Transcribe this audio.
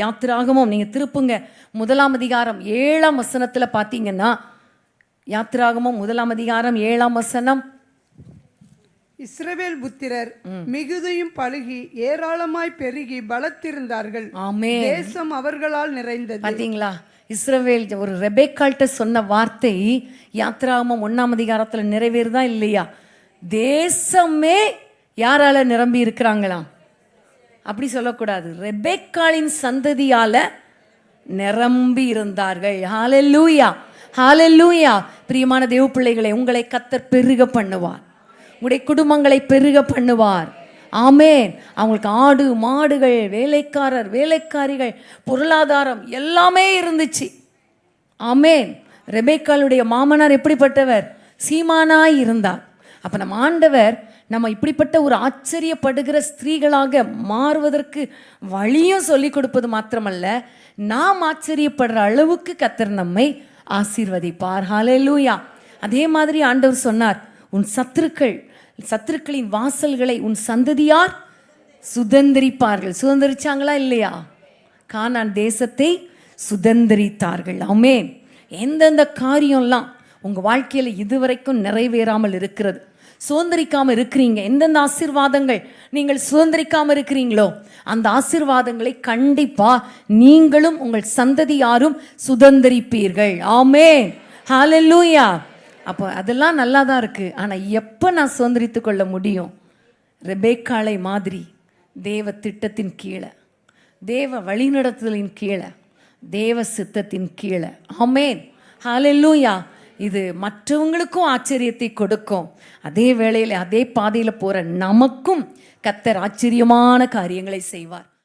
யாத்திராகமும். நீங்க திருப்புங்க. முதலாம் அதிகாரம் ஏழாம் வசனத்துல பாத்தீங்கன்னா யாத்திராகமும் முதலாம் அதிகாரம் ஏழாம் வசனம். இஸ்ரவேல் புத்திரர் மிகுதியும் பழுகி ஏராளமாய் பெருகி பலத்திருந்தார்கள். ஆமே தேசம் அவர்களால் நிறைந்தது. பாத்தீங்களா? இஸ்ரவேல் ஒரு ரெபேக்கால்ட்ட சொன்ன வார்த்தை யாத்திராகமம் ஒண்ணாம் அதிகாரத்துல நிறைவேறுதா இல்லையா? தேசமே யாரால நிரம்பி இருக்கிறாங்களாம்? அப்படி சொல்லக்கூடாது. ரெபேக்காலின் சந்ததியால நிரம்பி இருந்தார்கள். ஹalleluya ஹalleluya. பிரியமான தேவ பிள்ளைகளை உங்களை கத்தர் பெருக பண்ணுவார். உங்களுடைய குடும்பங்களை பெருக பண்ணுவார். ஆமேன். அவங்களுக்கு ஆடு மாடுகள் வேலைக்காரர் வேலைக்காரிகள் பொருளாதாரம் எல்லாமே இருந்துச்சு. ஆமேன். ரெபேக்காளுடைய மாமனார் எப்படிப்பட்டவர்? சீமானாய் இருந்தார். அப்போ நம்ம ஆண்டவர் நம்ம இப்படிப்பட்ட ஒரு ஆச்சரியப்படுகிற ஸ்திரீகளாக மாறுவதற்கு வழியும் சொல்லி கொடுப்பது மாத்திரமல்ல நாம் ஆச்சரியப்படுற அளவுக்கு கத்தர் நம்மை ஆசீர்வதிப்பார். ஹalleluya. அதே மாதிரி ஆண்டவர் சொன்னார் உன் சத்துருக்கள் சத்துருக்களின் வாசல்களை உன் சந்ததியார் சுதந்திரிப்பார்கள். சுதந்திரிச்சாங்களா இல்லையா? கானான் தேசத்தை சுதந்திரித்தார்கள். ஆமென். எந்தெந்த காரியம்லாம் உங்கள் வாழ்க்கையில் இதுவரைக்கும் நிறைவேறாமல் இருக்கிறது சுதந்திரிக்காம இருக்கிறீங்க. எந்தெந்த ஆசீர்வாதங்கள் நீங்கள் சுதந்திரிக்காம இருக்கிறீங்களோ அந்த ஆசீர்வாதங்களை கண்டிப்பா நீங்களும் உங்கள் சந்ததியாரும் சுதந்திரிப்பீர்கள். ஆமே ஹalleluya அப்போ அதெல்லாம் நல்லா தான் இருக்கு. ஆனால் எப்போ நான் சுதந்திரித்து கொள்ள முடியும்? ரெபேக்காலை மாதிரி தேவ திட்டத்தின் கீழே தேவ வழிநடத்துதலின் கீழே தேவ சித்தத்தின் கீழே. ஆமேன். ஹalleluya இது மற்றவங்களுக்கும் ஆச்சரியத்தை கொடுக்கும். அதே வேளையில் அதே பாதையில் போற நமக்கும் கத்தர் ஆச்சரியமான காரியங்களை செய்வார்.